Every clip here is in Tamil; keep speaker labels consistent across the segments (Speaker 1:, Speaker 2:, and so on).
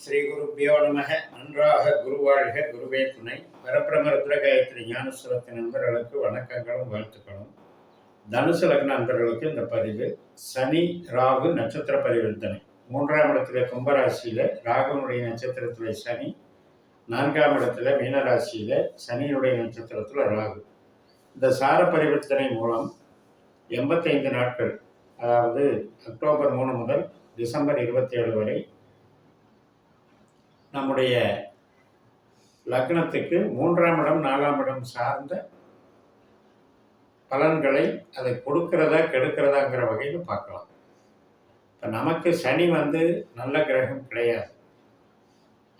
Speaker 1: ஸ்ரீ குருப்பியோ நமக. நன்றாக குருவாழ்க குருவே துணை. பரபிரம ருத்ரகாயத்ரி ஞானஸ்வரத்தின் நண்பர்களுக்கு வணக்கங்களும் வாழ்த்துக்களும். தனுசு லக்ன நண்பர்களுக்கு இந்த பதிவு. சனி ராகு நட்சத்திர பரிவர்த்தனை மூன்றாம் இடத்துல கும்பராசியில் ராகுனுடைய நட்சத்திரத்தில் சனி நான்காம் இடத்துல மீனராசியில் சனியினுடைய நட்சத்திரத்தில் ராகு. இந்த சார பரிவர்த்தனை மூலம் எண்பத்தைந்து நாட்கள் அதாவது அக்டோபர் மூணு முதல் டிசம்பர் இருபத்தி ஏழு வரை நம்முடைய லக்னத்துக்கு மூன்றாம் இடம் நாலாம் இடம் சார்ந்த பலன்களை அதை கொடுக்கிறதா கெடுக்கிறதாங்கிற வகையில் பார்க்கலாம். இப்போ நமக்கு சனி வந்து நல்ல கிரகம் கிடையாது.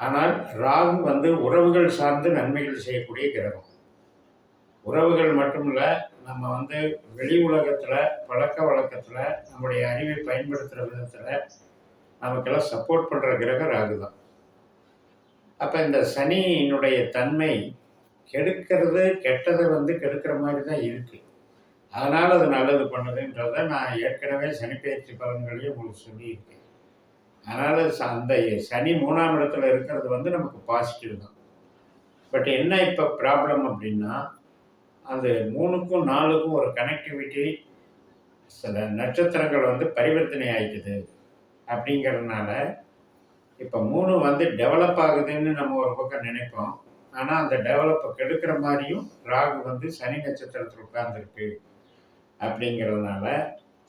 Speaker 1: ஆனால் ராகு வந்து உறவுகள் சார்ந்து நன்மைகள் செய்யக்கூடிய கிரகம். உறவுகள் மட்டும் இல்லை நம்ம வந்து வெளி உலகத்தில் பழக்க வழக்கத்தில் நம்முடைய அறிவை பயன்படுத்துகிற விதத்தில் நமக்கெல்லாம் சப்போர்ட் பண்ணுற கிரகம் ராகு தான் அப்போ இந்த சனியினுடைய தன்மை கெடுக்கிறது கெட்டதை வந்து கெடுக்கிற மாதிரி தான் இருக்குது அதனால் அது நல்லது பண்ணுதுன்றத நான் ஏற்கனவே சனிப்பெயர்ச்சி பலன்களையும் உங்களுக்கு சொல்லியிருக்கேன். அதனால் ச- அந்த சனி மூணாம் இடத்துல இருக்கிறது வந்து நமக்கு பாசிட்டிவ் தான். பட் என்ன இப்போ ப்ராப்ளம் அப்படின்னா அது மூணுக்கும் நாலுக்கும் ஒரு கனெக்டிவிட்டி சில நட்சத்திரங்கள் வந்து பரிவர்த்தனை ஆகிக்குது அப்படிங்கிறதுனால இப்போ மூணு வந்து டெவலப் ஆகுதுன்னு நம்ம ஒரு பக்கம் நினைப்போம். ஆனால் அந்த டெவலப்பை கெடுக்கிற மாதிரியும் ராகு வந்து சனி நட்சத்திரத்தில் உட்கார்ந்துருக்கு அப்படிங்கிறதுனால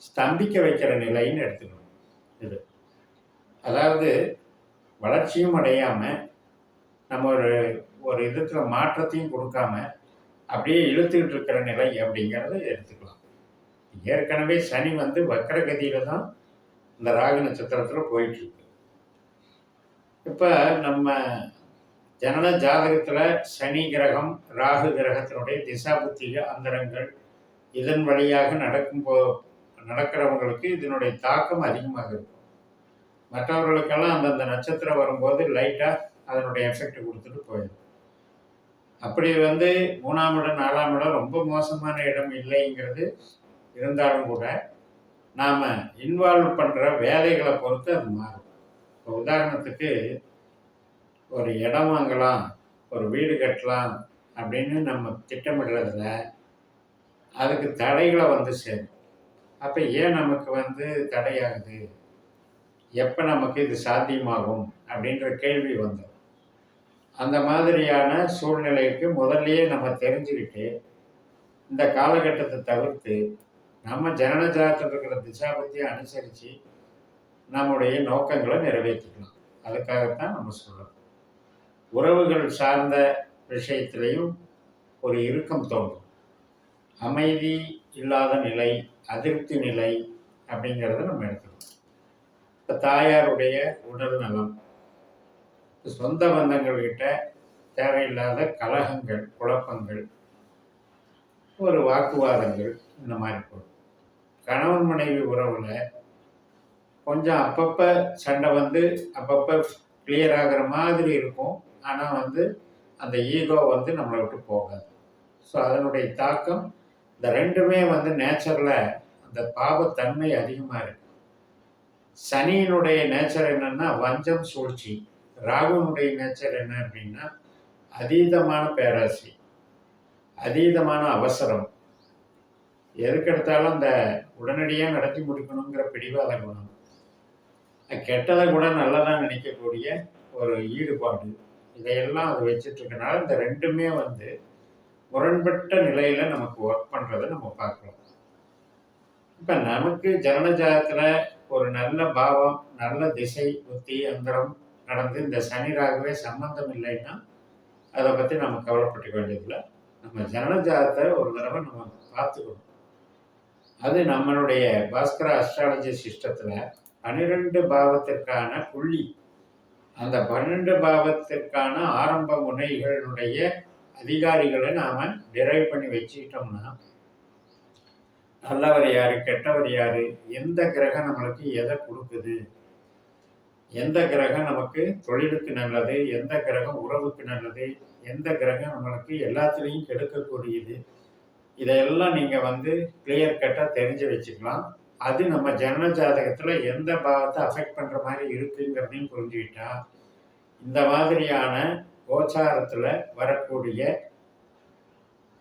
Speaker 1: ஸ்தம்பிக்க வைக்கிற நிலைன்னு எடுத்துக்கணும். இது. அதாவது வளர்ச்சியும் அடையாமல் நம்ம ஒரு ஒரு விதத்தில் மாற்றத்தையும் கொடுக்காம அப்படியே இழுத்துக்கிட்டு இருக்கிற நிலை அப்படிங்கிறத எடுத்துக்கலாம். ஏற்கனவே சனி வந்து வக்கரகதியில் தான் இந்த ராகு நட்சத்திரத்தில் போயிட்டுருக்கு இப்போ நம்ம ஜனன ஜாதகத்தில் சனி கிரகம் ராகு கிரகத்தினுடைய திசாபுத்திக அந்தரங்கள் இதன் வழியாக நடக்கும் போ நடக்கிறவங்களுக்கு இதனுடைய தாக்கம் அதிகமாக இருக்கும். மற்றவர்களுக்கெல்லாம் அந்தந்த நட்சத்திரம் வரும்போது லைட்டாக அதனுடைய எஃபெக்ட் கொடுத்துட்டு போயிடும். அப்படி வந்து மூணாம் இடம் நாலாம் இடம் ரொம்ப மோசமான இடம் இல்லைங்கிறது இருந்தாலும் கூட நாம் இன்வால்வ் பண்ணுற வேலைகளை பொறுத்து அது மாறும். இப்போ உதாரணத்துக்கு ஒரு இடம் வாங்கலாம் ஒரு வீடு கட்டலாம் அப்படின்னு நம்ம திட்டமிடுறதுல அதுக்கு தடைகளை வந்து சேரும். அப்போ ஏன் நமக்கு வந்து தடையாகுது? எப்போ நமக்கு இது சாத்தியமாகும் அப்படின்ற கேள்வி வந்துடும் அந்த மாதிரியான சூழ்நிலைக்கு முதல்லையே நம்ம தெரிஞ்சுக்கிட்டு இந்த காலகட்டத்தை தவிர்த்து நம்ம ஜனன இருக்கிற திசாபத்தியை அனுசரித்து நம்முடைய நோக்கங்களை நிறைவேற்றிக்கலாம் அதுக்காகத்தான் நம்ம சொல்கிறோம் உறவுகள் சார்ந்த விஷயத்திலையும் ஒரு இறுக்கம் தோன்றும். அமைதி இல்லாத நிலை அதிருப்தி நிலை அப்படிங்கிறத நம்ம எடுத்துக்கணும். இப்போ தாயாருடைய உடல் நலம் சொந்த பந்தங்கள்கிட்ட தேவையில்லாத கலகங்கள் குழப்பங்கள் ஒரு வாக்குவாதங்கள் இந்த மாதிரி போகும். கணவன் மனைவி உறவில் கொஞ்சம் அப்பப்போ சண்டை வந்து அப்பப்போ கிளியர் ஆகிற மாதிரி இருக்கும். ஆனால் வந்து அந்த ஈகோ வந்து நம்மளை விட்டு போகாது. ஸோ அதனுடைய தாக்கம் இந்த ரெண்டுமே வந்து நேச்சரில் அந்த பாவத்தன்மை அதிகமாக இருக்கு. சனியினுடைய நேச்சர் என்னன்னா வஞ்சம் சூழ்ச்சி. ராகுனுடைய நேச்சர் என்ன அப்படின்னா அதீதமான பேராசி அதீதமான அவசரம். எதுக்கெடுத்தாலும் அந்த உடனடியாக நடத்தி முடிக்கணுங்கிற பிடிவாத குணம். கெட்டதை கூட நல்லதாக நினைக்கக்கூடிய ஒரு ஈடுபாடு. இதையெல்லாம் அது வச்சுட்ருக்கனால இந்த ரெண்டுமே வந்து முரண்பட்ட நிலையில் நமக்கு ஒர்க் பண்ணுறதை நம்ம பார்க்கலாம் இப்போ நமக்கு ஜனனஜாதத்தில் ஒரு நல்ல பாவம் நல்ல திசை புத்தி அந்தரம் நடந்து இந்த சனிராகவே சம்பந்தம் இல்லைன்னா அதை பற்றி நம்ம கவலைப்பட்டுக்க வேண்டியதில்லை. நம்ம ஜனனஜாதத்தை ஒரு தடவை நம்ம பார்த்துக்கணும். அது நம்மளுடைய பாஸ்கர அஸ்ட்ராலஜி சிஸ்டத்தில் பன்னிரெண்டு பாவத்திற்கான புள்ளி. அந்த பன்னெண்டு பாவத்திற்கான ஆரம்ப முனைகளுடைய அதிகாரிகளை நாம் டிரைவ் பண்ணி வச்சுக்கிட்டோம்னா நல்லவர் யாரு கெட்டவர் யாரு எந்த கிரகம் நம்மளுக்கு எதை கொடுக்குது எந்த கிரகம் நமக்கு தொழிலுக்கு நல்லது எந்த கிரகம் உறவுக்கு நல்லது எந்த கிரகம் நம்மளுக்கு எல்லாத்துலேயும் கெடுக்கக்கூடியது இதையெல்லாம் நீங்கள் வந்து கிளியர் கட்டாக தெரிஞ்சு வச்சுக்கலாம். அது நம்ம ஜனன ஜாதகத்தில் எந்த பாவத்தை அஃபெக்ட் பண்ணுற மாதிரி இருக்குங்கிறதையும் புரிஞ்சுக்கிட்டா இந்த மாதிரியான கோச்சாரத்தில் வரக்கூடிய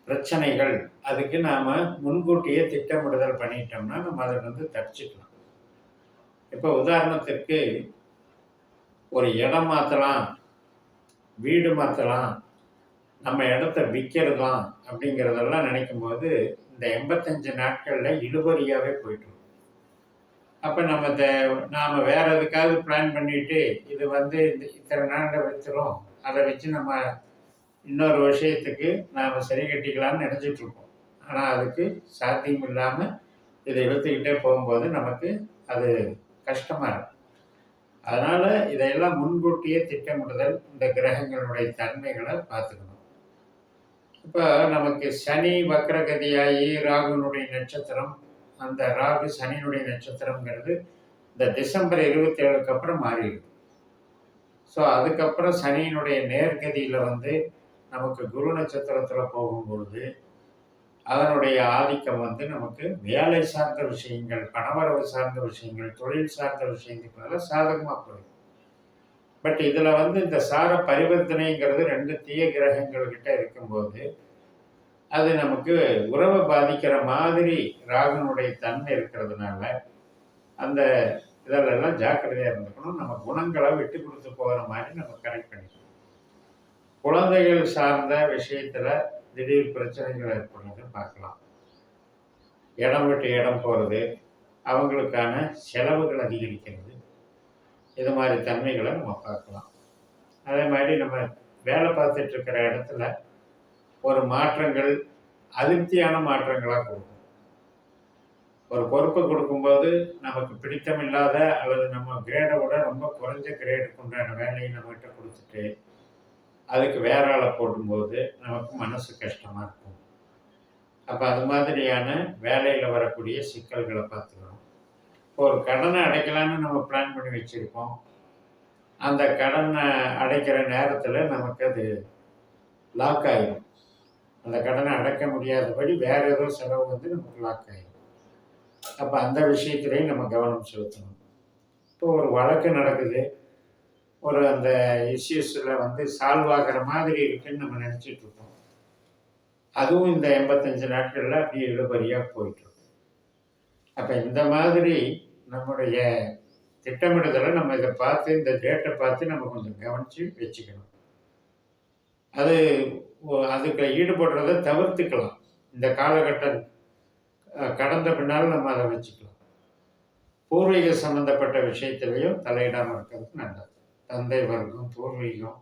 Speaker 1: பிரச்சனைகள் அதுக்கு நாம் முன்கூட்டியே திட்டமிடுதல் பண்ணிட்டோம்னா நம்ம அதை வந்து தப்பிச்சுக்கலாம். இப்போ உதாரணத்திற்கு ஒரு இடம் மாற்றலாம் வீடு மாற்றலாம் நம்ம இடத்த விற்கிறதாம் அப்படிங்கிறதெல்லாம் நினைக்கும் போது இந்த எண்பத்தஞ்சு நாட்களில் இழுபறியாகவே போயிட்டுருக்கும் அப்போ நம்ம இந்த நாம் வேற எதுக்காவது பிளான் பண்ணிட்டு இது வந்து இந்த இத்தனை நாளில் வச்சிரும். அதை வச்சு நம்ம இன்னொரு விஷயத்துக்கு நாம் சரி கட்டிக்கலாம்னு நினச்சிட்ருக்கோம். ஆனால் அதுக்கு சாத்தியம் இல்லாமல் இதை இழுத்துக்கிட்டே போகும்போது நமக்கு அது கஷ்டமாக இருக்கும் அதனால் இதையெல்லாம் முன்கூட்டியே திட்டமிடுதல் இந்த கிரகங்களுடைய தன்மைகளை பார்த்துக்கணும். இப்போ நமக்கு சனி வக்ரகதியாகி ராகுனுடைய நட்சத்திரம் அந்த ராகு சனியினுடைய நட்சத்திரங்கிறது இந்த டிசம்பர் இருபத்தி ஏழுக்கு அப்புறம் மாறிடும் ஸோ அதுக்கப்புறம் சனியினுடைய நேர்கதியில் வந்து நமக்கு குரு நட்சத்திரத்தில் போகும்பொழுது அதனுடைய ஆதிக்கம் வந்து நமக்கு வேலை சார்ந்த விஷயங்கள் பணவரவு சார்ந்த விஷயங்கள் தொழில் சார்ந்த விஷயங்கள் சாதகமாக போயிடும். பட் இதில் வந்து இந்த சார பரிவர்த்தனைங்கிறது ரெண்டு தீய கிரகங்கள்கிட்ட இருக்கும்போது அது நமக்கு உறவை பாதிக்கிற மாதிரி ராகனுடைய தன்மை இருக்கிறதுனால அந்த இதிலெல்லாம் ஜாக்கிரதையாக இருந்துக்கணும். நம்ம குணங்களை விட்டு கொடுத்து போகிற மாதிரி நம்ம கரெக்ட் பண்ணிக்கணும். குழந்தைகள் சார்ந்த விஷயத்தில் திடீர் பிரச்சனைகள் ஏற்படுறதை பார்க்கலாம். இடம் விட்டு இடம் போகிறது அவங்களுக்கான செலவுகள் அதிகரிக்கிறது. இது மாதிரி தன்மைகளை நம்ம பார்க்கலாம். அதே மாதிரி நம்ம வேலை பார்த்துட்டு இருக்கிற இடத்துல ஒரு மாற்றங்கள் அதிருப்தியான மாற்றங்களாக கொடுக்கும். ஒரு பொறுப்பை கொடுக்கும்போது நமக்கு பிடித்தமில்லாத அல்லது நம்ம கிரேடை விட ரொம்ப குறைஞ்ச கிரேடுக்கு உண்டான வேலையை நம்மகிட்ட கொடுத்துட்டு அதுக்கு வேற ஆளை போடும்போது நமக்கு மனசு கஷ்டமாக இருக்கும். அப்போ அது மாதிரியான வேலையில் வரக்கூடிய சிக்கல்களை பார்த்துக்கணும். இப்போ ஒரு கடனை அடைக்கலான்னு நம்ம பிளான் பண்ணி வச்சுருப்போம். அந்த கடனை அடைக்கிற நேரத்தில் நமக்கு அது லாக் ஆகிடும் அந்த கடனை அடைக்க முடியாதபடி வேற ஏதோ செலவு வந்து நமக்கு லாக் ஆகிடும் அப்போ அந்த விஷயத்துலையும் நம்ம கவனம் செலுத்தணும். இப்போ ஒரு வழக்கு நடக்குது. ஒரு அந்த இஷ்யூஸில் வந்து சால்வ் ஆகிற மாதிரி இருக்குன்னு நம்ம நினச்சிட்டு இருக்கோம். அதுவும் இந்த எண்பத்தஞ்சு நாட்களில் அப்படியே இழுபறியாக போயிட்டுருக்கும் அப்போ இந்த மாதிரி நம்முடைய திட்டமிடுதலை நம்ம இதை பார்த்து இந்த டேட்டை பார்த்து நம்ம கொஞ்சம் கவனித்து வச்சுக்கணும். அது அதுக்கு ஈடுபடுறதை தவிர்த்துக்கலாம். இந்த காலகட்டம் கடந்த பின்னால் நம்ம அதை வச்சுக்கலாம். பூர்வீக சம்பந்தப்பட்ட விஷயத்திலையும் தலையிடாமல் இருக்கிறது நல்லது. தந்தை வர்க்கம் பூர்வீகம்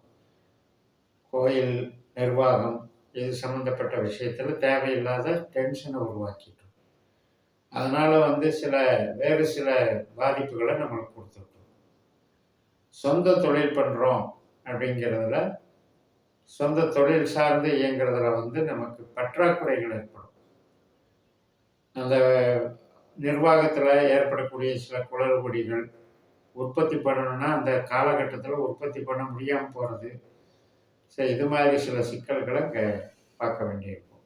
Speaker 1: கோயில் நிர்வாகம் இது சம்மந்தப்பட்ட விஷயத்தில் தேவையில்லாத டென்ஷனை உருவாக்கிட்டோம். அதனால் வந்து சில வேறு சில பாதிப்புகளை நம்மளுக்கு கொடுத்துட்டோம் சொந்த தொழில் பண்ணுறோம் அப்படிங்கிறதுல சொந்த தொழில் சார்ந்து இயங்குறதுல வந்து நமக்கு பற்றாக்குறைகள் ஏற்படும். அந்த நிர்வாகத்தில் ஏற்படக்கூடிய சில குளறுபடிகள் உற்பத்தி பண்ணணும்னா அந்த காலகட்டத்தில் உற்பத்தி பண்ண முடியாமல் போகிறது சரி இது மாதிரி சில சிக்கல்களை இங்கே பார்க்க வேண்டியிருக்கும்.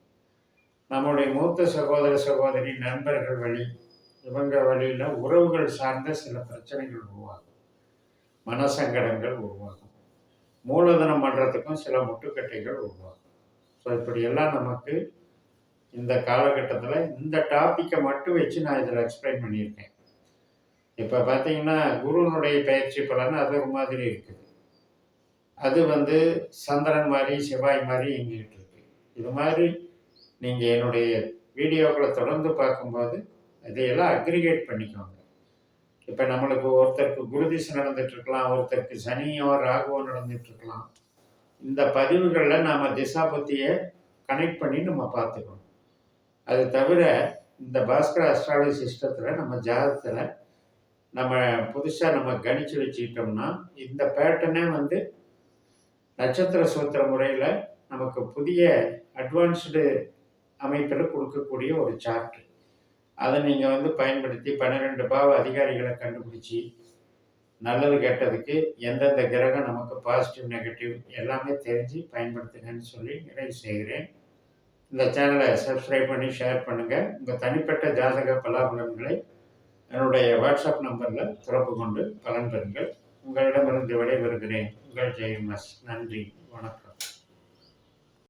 Speaker 1: நம்முடைய மூத்த சகோதர சகோதரி நண்பர்கள் வழி இவங்க வழியில் உறவுகள் சார்ந்த சில பிரச்சனைகள் உருவாகும். மனசங்கடங்கள் உருவாகும். மூலதனம் பண்ணுறதுக்கும் சில முட்டுக்கட்டைகள் உருவாகும். ஸோ இப்படியெல்லாம் நமக்கு இந்த காலகட்டத்தில் இந்த டாப்பிக்கை மட்டும் வச்சு நான் இதில் எக்ஸ்பிளைன் பண்ணியிருக்கேன். இப்போ பார்த்தீங்கன்னா குருனுடைய பயிற்சி பலன் அது ஒரு மாதிரி இருக்குது. அது வந்து சந்திரன் மாதிரி செவ்வாய் மாதிரி இயங்கிட்டு இருக்கு. இது மாதிரி நீங்கள் என்னுடைய வீடியோக்களை தொடர்ந்து பார்க்கும்போது இதையெல்லாம் அக்ரிகேட் பண்ணிக்கோங்க. இப்போ நம்மளுக்கு ஒருத்தருக்கு குருதிசை நடந்துட்டு இருக்கலாம் ஒருத்தருக்கு சனியோ ராகுவோ நடந்துட்டு இருக்கலாம் இந்த பதிவுகளில் நாம் திசாபத்தியை கனெக்ட் பண்ணி நம்ம பார்த்துக்கணும். அது தவிர இந்த பாஸ்கர அஸ்ட்ராலஜி சிஸ்டத்தில் நம்ம ஜாதகத்தில் நம்ம புதுசாக நம்ம கணிச்சு வச்சுக்கிட்டோம்னா இந்த பேட்டர்னே வந்து நட்சத்திர சூத்திர முறையில் நமக்கு புதிய அட்வான்ஸ்டு அமைப்பில் கொடுக்கக்கூடிய ஒரு சார்ட்டு அதை நீங்கள் வந்து பயன்படுத்தி பன்னிரெண்டு பாவ அதிகாரிகளை கண்டுபிடிச்சி நல்லது கெட்டதுக்கு எந்தெந்த கிரகம் நமக்கு பாசிட்டிவ் நெகட்டிவ் எல்லாமே தெரிஞ்சு பயன்படுத்துங்கன்னு சொல்லி நிறைவு செய்கிறேன். இந்த சேனலை சப்ஸ்கிரைப் பண்ணி ஷேர் பண்ணுங்கள் உங்கள் தனிப்பட்ட ஜாதக பலாபலன்களை என்னுடைய வாட்ஸ்அப் நம்பரில் தொடர்பு கொண்டு பலன் பெறுங்கள். உங்களிடமிருந்து விடைபெறுகிறேன். உங்கள் ஜெயமஸ் நன்றி. வணக்கம்.